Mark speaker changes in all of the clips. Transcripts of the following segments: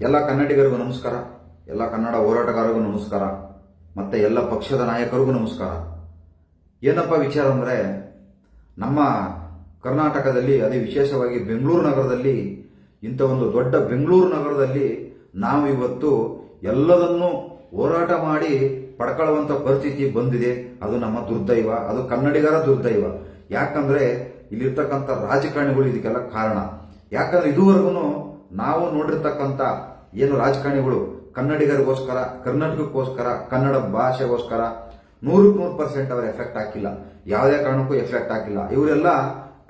Speaker 1: ಎಲ್ಲ ಕನ್ನಡಿಗರಿಗೂ ನಮಸ್ಕಾರ. ಎಲ್ಲ ಕನ್ನಡ ಹೋರಾಟಗಾರರಿಗೂ ನಮಸ್ಕಾರ. ಮತ್ತೆ ಎಲ್ಲ ಪಕ್ಷದ ನಾಯಕರಿಗೂ ನಮಸ್ಕಾರ. ಏನಪ್ಪ ವಿಚಾರ ಅಂದರೆ, ನಮ್ಮ ಕರ್ನಾಟಕದಲ್ಲಿ ಅದೇ ವಿಶೇಷವಾಗಿ ಬೆಂಗಳೂರು ನಗರದಲ್ಲಿ, ಇಂಥ ಒಂದು ದೊಡ್ಡ ಬೆಂಗಳೂರು ನಗರದಲ್ಲಿ ನಾವು ಇವತ್ತು ಎಲ್ಲದನ್ನೂ ಹೋರಾಟ ಮಾಡಿ ಪಡ್ಕೊಳ್ಳುವಂಥ ಪರಿಸ್ಥಿತಿ ಬಂದಿದೆ. ಅದು ನಮ್ಮ ದುರ್ದೈವ, ಅದು ಕನ್ನಡಿಗರ ದುರ್ದೈವ. ಯಾಕಂದರೆ ಇಲ್ಲಿರ್ತಕ್ಕಂಥ ರಾಜಕಾರಣಿಗಳು ಇದಕ್ಕೆಲ್ಲ ಕಾರಣ. ಯಾಕಂದ್ರೆ ಇದುವರೆಗೂ ನಾವು ನೋಡಿರ್ತಕ್ಕಂಥ ಏನು ರಾಜಕಾರಣಿಗಳು ಕನ್ನಡಿಗರಿಗೋಸ್ಕರ, ಕರ್ನಾಟಕಕ್ಕೋಸ್ಕರ, ಕನ್ನಡ ಭಾಷೆಗೋಸ್ಕರ ನೂರಕ್ಕೆ ನೂರು ಪರ್ಸೆಂಟ್ ಅವರ ಎಫೆಕ್ಟ್ ಹಾಕಿಲ್ಲ. ಯಾವುದೇ ಕಾರಣಕ್ಕೂ ಎಫೆಕ್ಟ್ ಹಾಕಿಲ್ಲ. ಇವರೆಲ್ಲ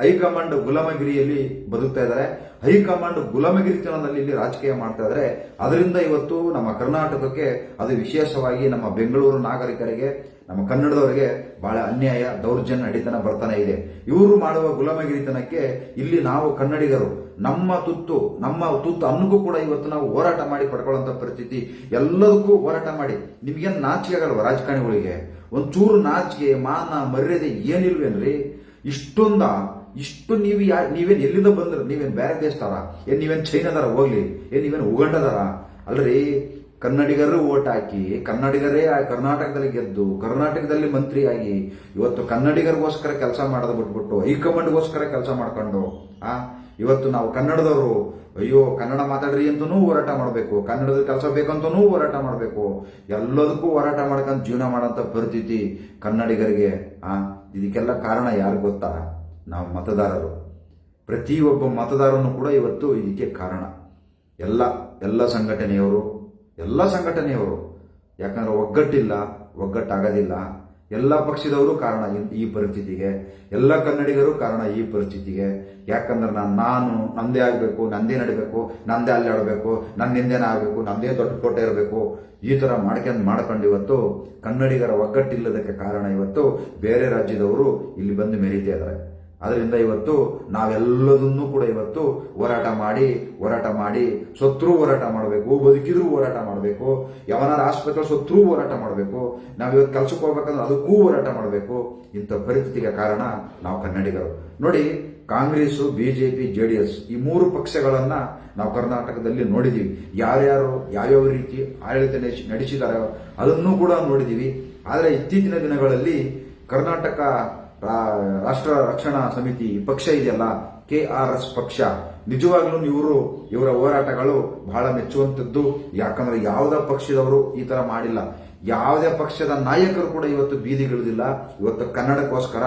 Speaker 1: ಹೈಕಮಾಂಡ್ ಗುಲಾಮಗಿರಿಯಲ್ಲಿ ಬದುಕ್ತಾ ಇದ್ದಾರೆ. ಹೈಕಮಾಂಡ್ ಗುಲಾಮಗಿರಿತನದಲ್ಲಿ ಇಲ್ಲಿ ರಾಜಕೀಯ ಮಾಡ್ತಾ ಇದ್ದಾರೆ. ಅದರಿಂದ ಇವತ್ತು ನಮ್ಮ ಕರ್ನಾಟಕಕ್ಕೆ ಅದು ವಿಶೇಷವಾಗಿ ನಮ್ಮ ಬೆಂಗಳೂರು ನಾಗರಿಕರಿಗೆ, ನಮ್ಮ ಕನ್ನಡದವರಿಗೆ ಬಹಳ ಅನ್ಯಾಯ, ದೌರ್ಜನ್ಯ ನಡೀತನ ಬರ್ತಾನೆ ಇದೆ. ಇವರು ಮಾಡುವ ಗುಲಾಮಗಿರಿತನಕ್ಕೆ ಇಲ್ಲಿ ನಾವು ಕನ್ನಡಿಗರು. ನಮ್ಮ ತುತ್ತು ನಮ್ಮ ತುತ್ತು ಅನ್ನಕ್ಕೂ ಕೂಡ ಇವತ್ತು ನಾವು ಹೋರಾಟ ಮಾಡಿ ಪಡ್ಕೊಳ್ಳುವಂತ ಪರಿಸ್ಥಿತಿ. ಎಲ್ಲದಕ್ಕೂ ಹೋರಾಟ ಮಾಡಿ. ನಿಮ್ಗೇನು ನಾಚಿಕೆ ಆಗಲ್ವ ರಾಜಕಾರಣಿಗಳಿಗೆ? ಒಂಚೂರು ನಾಚಿಕೆ, ಮಾನ, ಮರ್ಯಾದೆ ಏನಿಲ್ವೇನ್ರಿ ಇಷ್ಟೊಂದ, ಇಷ್ಟು ನೀವು ಯಾ, ನೀವೇನು ಎಲ್ಲಿಂದ ಬಂದ್ರ? ನೀವೇನು ಬೇರೆ ದೇಶದಾರ ಏನ್ ನೀವೇನ್ ಚೈನಾದಾರ ಹೋಗ್ಲಿ? ಏನ್ ನೀವೇನ್ ಉಗಂಡದಾರ ಅಲ್ರಿ, ಕನ್ನಡಿಗರು ಓಟ್ ಹಾಕಿ, ಕನ್ನಡಿಗರೇ ಕರ್ನಾಟಕದಲ್ಲಿ ಗೆದ್ದು, ಕರ್ನಾಟಕದಲ್ಲಿ ಮಂತ್ರಿಯಾಗಿ ಇವತ್ತು ಕನ್ನಡಿಗರಿಗೋಸ್ಕರ ಕೆಲಸ ಮಾಡೋದು ಬಿಟ್ಬಿಟ್ಟು, ಹೈಕಮಾಂಡ್ಗೋಸ್ಕರ ಕೆಲಸ ಮಾಡ್ಕೊಂಡು, ಆ ಇವತ್ತು ನಾವು ಕನ್ನಡದವರು, ಅಯ್ಯೋ, ಕನ್ನಡ ಮಾತಾಡ್ರಿ ಅಂತನೂ ಹೋರಾಟ ಮಾಡಬೇಕು, ಕನ್ನಡದಲ್ಲಿ ಕೆಲಸ ಬೇಕಂತನೂ ಹೋರಾಟ ಮಾಡಬೇಕು. ಎಲ್ಲದಕ್ಕೂ ಹೋರಾಟ ಮಾಡ್ಕೊಂಡು ಜೀವನ ಮಾಡೋಂಥ ಪರಿಸ್ಥಿತಿ ಕನ್ನಡಿಗರಿಗೆ, ಆ, ಇದಕ್ಕೆಲ್ಲ ಕಾರಣ ಯಾರು ಗೊತ್ತಾ? ನಾವು ಮತದಾರರು. ಪ್ರತಿಯೊಬ್ಬ ಮತದಾರನು ಕೂಡ ಇವತ್ತು ಇದಕ್ಕೆ ಕಾರಣ. ಎಲ್ಲ ಎಲ್ಲ ಸಂಘಟನೆಯವರು ಎಲ್ಲ ಸಂಘಟನೆಯವರು. ಯಾಕಂದ್ರೆ ಒಗ್ಗಟ್ಟಿಲ್ಲ, ಒಗ್ಗಟ್ಟಾಗೋದಿಲ್ಲ. ಎಲ್ಲ ಪಕ್ಷದವರು ಕಾರಣ ಈ- ಪರಿಸ್ಥಿತಿಗೆ, ಎಲ್ಲ ಕನ್ನಡಿಗರು ಕಾರಣ ಈ ಪರಿಸ್ಥಿತಿಗೆ. ಯಾಕಂದ್ರೆ ನಾನು ನಾನು ನಂದೇ ಆಗಬೇಕು, ನಂದೇ ನಡಿಬೇಕು, ನಂದೇ ಅಲ್ಲಿ ಆಡಬೇಕು ನನ್ನಿಂದೇನೆ ಆಗಬೇಕು, ನಂದೇ ದೊಡ್ಡ ಕೋಟೆ ಇರಬೇಕು. ಈ ಥರ ಮಾಡ್ಕೊಂಡು ಮಾಡ್ಕೊಂಡು ಇವತ್ತು ಕನ್ನಡಿಗರ ಒಗ್ಗಟ್ಟಿಲ್ಲದಕ್ಕೆ ಕಾರಣ ಇವತ್ತು ಬೇರೆ ರಾಜ್ಯದವರು ಇಲ್ಲಿ ಬಂದು ಮೆರೀತಾ ಇದ್ದಾರೆ. ಅದರಿಂದ ಇವತ್ತು ನಾವೆಲ್ಲದನ್ನು ಕೂಡ ಇವತ್ತು ಹೋರಾಟ ಮಾಡಿ ಹೋರಾಟ ಮಾಡಿ, ಸತ್ರು ಹೋರಾಟ ಮಾಡಬೇಕು, ಬದುಕಿದ್ರು ಹೋರಾಟ ಮಾಡಬೇಕು ಯಾವನಾರ ಆಸ್ಪತ್ರೆ ಸತ್ರು ಹೋರಾಟ ಮಾಡಬೇಕು ನಾವು ಇವತ್ತು ಕೆಲ್ಸಕ್ಕೆ ಹೋಗ್ಬೇಕಂದ್ರೆ ಅದಕ್ಕೂ ಹೋರಾಟ ಮಾಡಬೇಕು. ಇಂಥ ಪರಿಸ್ಥಿತಿಗೆ ಕಾರಣ ನಾವು ಕನ್ನಡಿಗರು. ನೋಡಿ Congress BJP J D S ಈ ಮೂರು ಪಕ್ಷಗಳನ್ನ ನಾವು ಕರ್ನಾಟಕದಲ್ಲಿ ನೋಡಿದೀವಿ. ಯಾರ್ಯಾರು, ಯಾವ್ಯಾವ ರೀತಿ ಆಡಳಿತ ನಡೆಸಿ- ನಡೆಸಿದಾರೋ ಅದನ್ನೂ ಕೂಡ ನೋಡಿದ್ದೀವಿ ಆದರೆ ಇತ್ತೀಚಿನ ದಿನಗಳಲ್ಲಿ ಕರ್ನಾಟಕ ರಾಷ್ಟ್ರ ರಕ್ಷಣಾ ಸಮಿತಿ ಪಕ್ಷ ಇದೆಯಲ್ಲ, ಕೆ ಆರ್ ಎಸ್ ಪಕ್ಷ. ನಿಜವಾಗ್ಲೂ ಇವರು, ಇವರ ಹೋರಾಟಗಳು ಬಹಳ ಮೆಚ್ಚುವಂಥದ್ದು. ಯಾಕಂದ್ರೆ ಯಾವುದೇ ಪಕ್ಷದವರು ಈ ತರ ಮಾಡಿಲ್ಲ. ಯಾವುದೇ ಪಕ್ಷದ ನಾಯಕರು ಕೂಡ ಇವತ್ತು ಬೀದಿಗಿಳಿದಿಲ್ಲ ಇವತ್ತು ಕನ್ನಡಕ್ಕೋಸ್ಕರ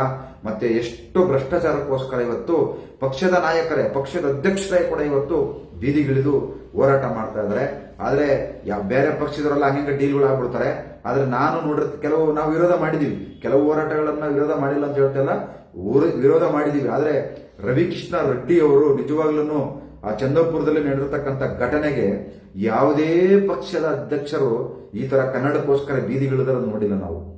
Speaker 1: ಮತ್ತೆ ಎಷ್ಟು ಭ್ರಷ್ಟಾಚಾರಕ್ಕೋಸ್ಕರ ಇವತ್ತು ಪಕ್ಷದ ನಾಯಕರೇ, ಪಕ್ಷದ ಅಧ್ಯಕ್ಷರೇ ಕೂಡ ಇವತ್ತು ಬೀದಿಗಿಳಿದು ಹೋರಾಟ ಮಾಡ್ತಾ ಇದ್ದಾರೆ. ಆದ್ರೆ ಬೇರೆ ಪಕ್ಷದವರೆಲ್ಲ ಹಂಗೆ ಡೀಲ್ಗಳು ಆಗ್ಬಿಡ್ತಾರೆ ಆದ್ರೆ ನಾನು ನೋಡಿದ ಕೆಲವು ನಾವು ವಿರೋಧ ಮಾಡಿದೀವಿ. ಕೆಲವು ಹೋರಾಟಗಳನ್ನ ವಿರೋಧ ಮಾಡಿಲ್ಲ ಅಂತ ಊರ- ವಿರೋಧ ಮಾಡಿದೀವಿ. ಆದ್ರೆ ರವಿಕೃಷ್ಣ ರೆಡ್ಡಿ ಅವರು ನಿಜವಾಗ್ಲೂ ಆ ಚಂದಪುರದಲ್ಲಿ ನಡೆದಿರ್ತಕ್ಕಂಥ ಘಟನೆಗೆ ಯಾವುದೇ ಪಕ್ಷದ ಅಧ್ಯಕ್ಷರು ಈ ತರ ಕನ್ನಡಕ್ಕೋಸ್ಕರ ಬೀದಿಗಿಳಿದರನ್ನು ನೋಡಿಲ್ಲ ನಾವು.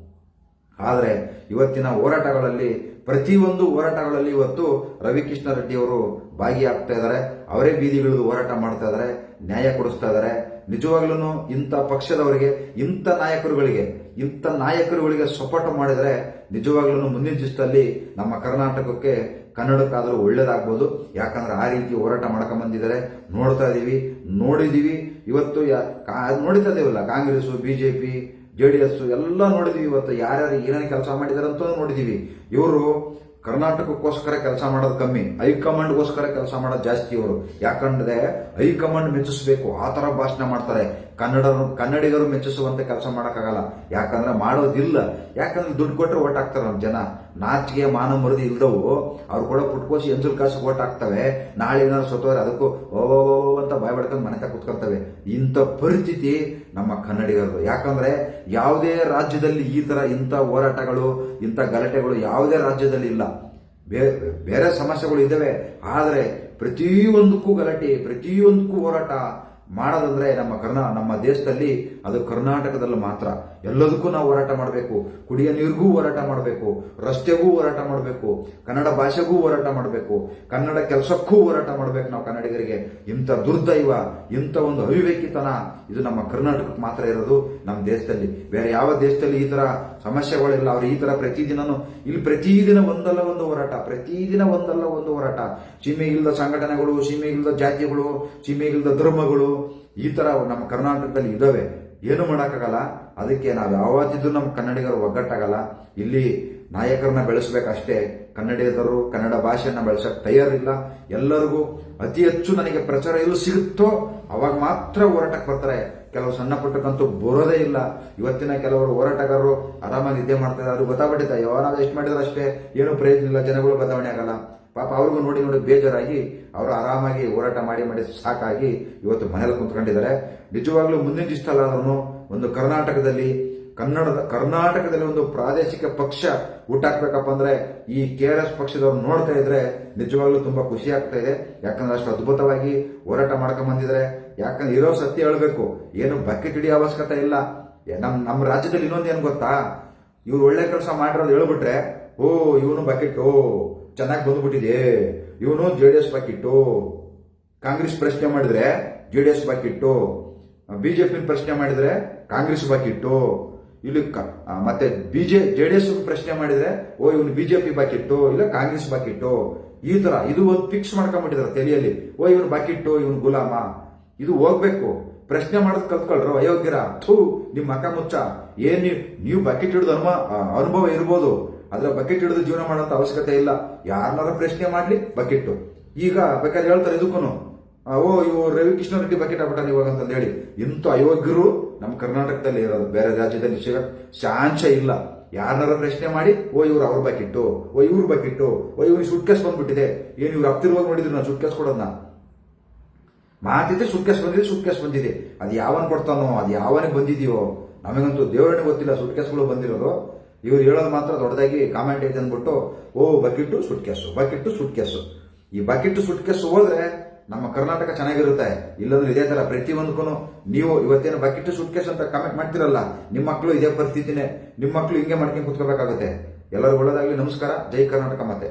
Speaker 1: ಆದರೆ ಇವತ್ತಿನ ಹೋರಾಟಗಳಲ್ಲಿ, ಪ್ರತಿಯೊಂದು ಹೋರಾಟಗಳಲ್ಲಿ ಇವತ್ತು ರವಿಕೃಷ್ಣ ರೆಡ್ಡಿ ಅವರು ಭಾಗಿಯಾಗ್ತಾ ಇದ್ದಾರೆ. ಅವರೇ ಬೀದಿಗಿಳಿದು ಹೋರಾಟ ಮಾಡ್ತಾ ಇದ್ದಾರೆ, ನ್ಯಾಯ ಕೊಡಿಸ್ತಾ ಇದ್ದಾರೆ. ನಿಜವಾಗ್ಲೂ ಇಂಥ ಪಕ್ಷದವರಿಗೆ, ಇಂಥ ನಾಯಕರುಗಳಿಗೆ ಇಂಥ ನಾಯಕರುಗಳಿಗೆ ಸಪೋರ್ಟ್ ಮಾಡಿದರೆ ನಿಜವಾಗ್ಲೂ ಮುಂದಿನ ದಿವಸದಲ್ಲಿ ನಮ್ಮ ಕರ್ನಾಟಕಕ್ಕೆ ಕನ್ನಡಕ್ಕಾದರೂ ಒಳ್ಳೇದಾಗ್ಬೋದು. ಯಾಕಂದ್ರೆ ಆ ರೀತಿ ಹೋರಾಟ ಮಾಡ್ಕೊಂಡ್ ಬಂದಿದ್ದಾರೆ ನೋಡ್ತಾ ಇದ್ದೀವಿ ನೋಡಿದೀವಿ. ಇವತ್ತು ಯಾ- ನೋಡ್ತಾ B J P J D S ಎಲ್ಲ ನೋಡಿದೀವಿ. ಇವತ್ತು ಯಾರ್ಯಾರು ಏನೇನು ಕೆಲಸ ಮಾಡಿದಾರೆ ಅಂತ ನೋಡಿದೀವಿ. ಇವರು ಕರ್ನಾಟಕಕ್ಕೋಸ್ಕರ ಕೆಲಸ ಮಾಡೋದು ಕಮ್ಮಿ ಹೈಕಮಾಂಡ್ಗೋಸ್ಕರ ಕೆಲಸ ಮಾಡೋದು ಜಾಸ್ತಿ ಅವರು ಯಾಕಂದ್ರೆ ಹೈಕಮಾಂಡ್ ಮೆಚ್ಚಿಸ್ಬೇಕು, ಆ ಥರ ಭಾಷಣ ಮಾಡ್ತಾರೆ. ಕನ್ನಡ ಕನ್ನಡಿಗರು ಮೆಚ್ಚಿಸುವಂತ ಕೆಲಸ ಮಾಡೋಕ್ಕಾಗಲ್ಲ. ಯಾಕಂದ್ರೆ ಮಾಡೋದಿಲ್ಲ. ಯಾಕಂದ್ರೆ ದುಡ್ಡು ಕೊಟ್ಟರೆ ಓಟ್ ಹಾಕ್ತಾರೆ ನಮ್ಮ ಜನ. ನಾಚಿಕೆ, ಮಾನ, ಮರದಿ ಇಲ್ದವು. ಅವ್ರು ಕೂಡ ಪುಟ್ಕೋಸಿ ಎಂಜಲ್ ಕಾಸು ಓಟ್ ಹಾಕ್ತವೆ ನಾಳೆ ಏನಾದ್ರು ಸತ್ತೋದ್ರೆ ಅದಕ್ಕೂ ಓ ಅಂತ ಭಯ ಪಡ್ಕೊಂಡು ಮನೆ ಕುತ್ಕೊಂತವೆ ಇಂಥ ಪರಿಸ್ಥಿತಿ ನಮ್ಮ ಕನ್ನಡಿಗರದು. ಯಾಕಂದ್ರೆ ಯಾವುದೇ ರಾಜ್ಯದಲ್ಲಿ ಈ ತರ ಇಂಥ ಹೋರಾಟಗಳು, ಇಂಥ ಗಲಾಟೆಗಳು ಯಾವುದೇ ರಾಜ್ಯದಲ್ಲಿ ಇಲ್ಲ. ಬೇರೆ ಸಮಸ್ಯೆಗಳು ಇದ್ದಾವೆ. ಆದರೆ ಪ್ರತಿಯೊಂದಕ್ಕೂ ಗಲಾಟೆ, ಪ್ರತಿಯೊಂದಕ್ಕೂ ಹೋರಾಟ ಮಾಡೋದಂದ್ರೆ ನಮ್ಮ ಕರ್ನಾ, ನಮ್ಮ ದೇಶದಲ್ಲಿ ಅದು ಕರ್ನಾಟಕದಲ್ಲಿ ಮಾತ್ರ. ಎಲ್ಲದಕ್ಕೂ ನಾವು ಹೋರಾಟ ಮಾಡಬೇಕು. ಕುಡಿಯ ನೀರಿಗೂ ಹೋರಾಟ ಮಾಡಬೇಕು. ರಸ್ತೆಗೂ ಹೋರಾಟ ಮಾಡಬೇಕು. ಕನ್ನಡ ಭಾಷೆಗೂ ಹೋರಾಟ ಮಾಡಬೇಕು. ಕನ್ನಡ ಕೆಲಸಕ್ಕೂ ಹೋರಾಟ ಮಾಡಬೇಕು ನಾವು ಕನ್ನಡಿಗರಿಗೆ. ಇಂಥ ದುರ್ದೈವ, ಇಂಥ ಒಂದು ಅವಿವೇಕಿತನ, ಇದು ನಮ್ಮ ಕರ್ನಾಟಕಕ್ಕೆ ಮಾತ್ರ ಇರೋದು. ನಮ್ಮ ದೇಶದಲ್ಲಿ. ಬೇರೆ ಯಾವ ದೇಶದಲ್ಲಿ ಈ ತರ ಸಮಸ್ಯೆಗಳಿಲ್ಲ. ಅವ್ರು ಈ ತರ ಪ್ರತಿದಿನನೂ ಇಲ್ಲಿ ಪ್ರತಿದಿನ ಒಂದಲ್ಲ ಒಂದು ಹೋರಾಟ. ಪ್ರತಿದಿನ ಒಂದಲ್ಲ ಒಂದು ಹೋರಾಟ. ಸೀಮೆ ಇಲ್ಲದ ಸಂಘಟನೆಗಳು, ಸೀಮೆ ಇಲ್ಲದ ಜಾತಿಗಳು, ಸೀಮೆ ಇಲ್ಲದ ಧರ್ಮಗಳು ಈ ತರ ನಮ್ಮ ಕರ್ನಾಟಕದಲ್ಲಿ ಇದಾವೆ. ಏನು ಮಾಡೋಕ್ಕಾಗಲ್ಲ. ಅದಕ್ಕೆ ನಾವು ಯಾವತ್ತಿದ್ರು ನಮ್ಮ ಕನ್ನಡಿಗರು ಒಗ್ಗಟ್ಟಾಗಲ್ಲ. ಇಲ್ಲಿ ನಾಯಕರನ್ನ ಬೆಳೆಸಬೇಕಷ್ಟೇ. ಕನ್ನಡಿಗರು ಕನ್ನಡ ಭಾಷೆಯನ್ನ ಬೆಳೆಸಕ್ ತಯಾರಿಲ್ಲ. ಎಲ್ಲರಿಗೂ ಅತಿ ಹೆಚ್ಚು ನನಗೆ ಪ್ರಚಾರ ಎಲ್ಲೂ ಸಿಗುತ್ತೋ ಅವಾಗ ಮಾತ್ರ ಹೋರಾಟಕ್ಕೆ ಬರ್ತಾರೆ. ಕೆಲವು ಸಣ್ಣ ಪುಟ್ಟಕ್ಕಂತೂ ಬರೋದೇ ಇಲ್ಲ. ಇವತ್ತಿನ ಕೆಲವರು ಹೋರಾಟಗಾರರು ಆರಾಮಾಗಿ ನಿದ್ದೆ ಮಾಡ್ತಾ ಇದ್ದಾರೆ. ಅವ್ರಿಗೆ ಗೊತ್ತಾಗ್ಬಿಟ್ಟಿದೆ. ಯಾವಾಗ ಎಷ್ಟು ಮಾಡಿದ್ರೆ ಅಷ್ಟೇ ಏನು ಪ್ರಯೋಜನ ಇಲ್ಲ. ಜನಗಳು ಬದಲಾವಣೆ ಆಗಲ್ಲ. ಪಾಪ ಅವ್ರಿಗೂ ನೋಡಿ ನೋಡಿ ಬೇಜಾರಾಗಿ ಅವರು ಆರಾಮಾಗಿ ಹೋರಾಟ ಮಾಡಿ ಮಾಡಿ ಸಾಕಾಗಿ ಇವತ್ತು ಮನೇಲಿ ಕುಂತ್ಕೊಂಡಿದ್ದಾರೆ. ನಿಜವಾಗ್ಲೂ ಮುಂದಿನ ದಿವಸದಲ್ಲಾದ್ರೂ ಒಂದು ಕರ್ನಾಟಕದಲ್ಲಿ ಕನ್ನಡದ, ಕರ್ನಾಟಕದಲ್ಲಿ ಒಂದು ಪ್ರಾದೇಶಿಕ ಪಕ್ಷ ಹುಟ್ಟಾಕ್ಬೇಕಪ್ಪ ಅಂದ್ರೆ ಈ ಕೆ ಆರ್ ಎಸ್ ಪಕ್ಷದವ್ರು ನೋಡ್ತಾ ಇದ್ರೆ ನಿಜವಾಗ್ಲೂ ತುಂಬಾ ಖುಷಿ ಆಗ್ತಾ ಇದೆ. ಯಾಕಂದ್ರೆ ಅಷ್ಟು ಅದ್ಭುತವಾಗಿ ಹೋರಾಟ ಮಾಡ್ಕೊಂಡ್ ಬಂದಿದ್ರೆ ಯಾಕಂದ್ರೆ ಇರೋ ಸತ್ಯ ಹೇಳಬೇಕು. ಏನು ಬಕೆಟ್ ಹಿಡಿಯೋ ಅವಶ್ಯಕತೆ ಇಲ್ಲ. ನಮ್ ನಮ್ಮ ರಾಜ್ಯದಲ್ಲಿ ಇನ್ನೊಂದು ಏನ್ ಗೊತ್ತಾ? ಇವ್ರು ಒಳ್ಳೆ ಕೆಲಸ ಮಾಡಿರೋದು ಹೇಳ್ಬಿಟ್ರೆ, ಓ, ಇವನು ಬಕೆಟ್, ಓ, ಚೆನ್ನಾಗಿ ಬಂದ್ಬಿಟ್ಟಿದೆ. ಇವನು J D S bucket. Congress ಪ್ರಶ್ನೆ ಮಾಡಿದ್ರೆ J D S bucket BJP ಪ್ರಶ್ನೆ ಮಾಡಿದ್ರೆ, ಕಾಂಗ್ರೆಸ್ ಬಕೆಟ್. ಇಲ್ಲಿ ಮತ್ತೆ ಬಿಜೆ ಜೆ ಡಿ ಎಸ್ ಪ್ರಶ್ನೆ ಮಾಡಿದ್ರೆ, ಓ, ಇವನು ಬಿಜೆಪಿ ಬಕೆಟ್, ಇಲ್ಲ ಕಾಂಗ್ರೆಸ್ ಬಕೆಟ್. ಈ ತರ, ಇದು ಒಂದು ಫಿಕ್ಸ್ ಮಾಡ್ಕೊಂಡ್ಬಿಟ್ಟಿದ್ದಾರೆ ತಲೆಯಲ್ಲಿ. ಓ, ಇವನು ಬಕೆಟ್, ಇವನು ಗುಲಾಮ. ಇದು ಹೋಗ್ಬೇಕು. ಪ್ರಶ್ನೆ ಮಾಡೋದು ಕಲ್ತ್ಕೊಳ್ರು. ಅಯೋಗ್ಯರ ಥೂ ನಿಮ್ಮ ಮಕ ಮುಚ್ಚ. ಏನ್ ನೀವು ಬಕೆಟ್ ಹಿಡಿದು ಅನುಭವ ಅನುಭವ ಇರ್ಬೋದು. ಆದರೆ ಬಕೆಟ್ ಹಿಡಿದು ಜೀವನ ಮಾಡೋಂತ ಅವಶ್ಯಕತೆ ಇಲ್ಲ. ಯಾರನ್ನಾರ ಪ್ರಶ್ನೆ ಮಾಡ್ಲಿ, ಬಕೆಟ್ಟು. ಈಗ ಬೇಕಾದ್ರೆ ಹೇಳ್ತಾರೆ ಇದಕ್ಕೂ ಓ, ಇವು ರವಿಕೃಷ್ಣ ರೆಡ್ಡಿ ಬಕೆಟ್ ಆಗ್ಬಿಟ್ಟಾನೆ ಇವಾಗ ಅಂತಂದು ಹೇಳಿ. ಇಂಥ ಅಯೋಗ್ಯರು ನಮ್ಮ ಕರ್ನಾಟಕದಲ್ಲಿ ಇರೋದು. ಬೇರೆ ರಾಜ್ಯದಲ್ಲಿ ಶಾಂಶ ಇಲ್ಲ. ಯಾರನ್ನಾರ ಪ್ರಶ್ನೆ ಮಾಡಿ, ಓ, ಇವ್ರು ಅವ್ರ ಬಕೆಟ್ಟು, ಓ, ಇವ್ರ ಬಕೆಟ್ಟು, ಓ, ಇವ್ರಿಗೆ ಸುಟ್ಕೇಸ್ ಬಂದ್ಬಿಟ್ಟಿದೆ. ಏನು ಇವ್ರು ಹತ್ತಿರುವಾಗ ನೋಡಿದ್ರು ನಾನು ಸುಟ್ಕೇಸ್ ಕೊಡೋದನ್ನ ಮಾತಿದ್ರೆ ಸುಟ್ಕೇಸ್ ಬಂದಿದೆ ಸುಟ್ಕೇಸ್ ಬಂದಿದೆ. ಅದು ಯಾವನ್ ಕೊಡ್ತಾನೋ, ಅದು ಯಾವನಿಗೆ ಬಂದಿದೆಯೋ, ನಮಗಂತೂ ದೇವರನ್ನೇ ಗೊತ್ತಿಲ್ಲ ಸುಟ್ಕೇಸ್ಗಳು ಬಂದಿರೋದು. ಇವ್ರು ಹೇಳೋದು ಮಾತ್ರ ದೊಡ್ಡದಾಗಿ ಕಾಮೆಂಟ್ ಐತೆ ಅಂದ್ಬಿಟ್ಟು, ಓ ಬಕೆಟ್ಟು ಸುಟ್ಕೇಸು ಬಕೆಟ್ಟು ಸುಟ್ಕೇಸು ಈ ಬಕೆಟ್ಟು ಸುಟ್ಕೇಸು ಹೋದ್ರೆ ನಮ್ಮ ಕರ್ನಾಟಕ ಚೆನ್ನಾಗಿರುತ್ತೆ. ಇಲ್ಲಂದ್ರೆ ಇದೇ ತರ ಪ್ರತಿಯೊಂದಕ್ಕೂ ನೀವು ಇವತ್ತೇನು ಬಕೆಟ್ ಸುಟ್ಕೇಸ್ ಅಂತ ಕಮೆಂಟ್ ಮಾಡ್ತಿರಲ್ಲ ನಿಮ್ಮ ಮಕ್ಕಳು ಇದೇ ಪರಿಸ್ಥಿತಿನೇ ನಿಮ್ಮ ಮಕ್ಕಳು ಹಿಂಗೆ ಮಾಡ್ಕೊಂಡು ಕುತ್ಕೋಬೇಕಾಗುತ್ತೆ. ಎಲ್ಲರೂ ಒಳ್ಳೇದಾಗಲಿ, ನಮಸ್ಕಾರ, ಜೈ ಕರ್ನಾಟಕ ಮತ್ತೆ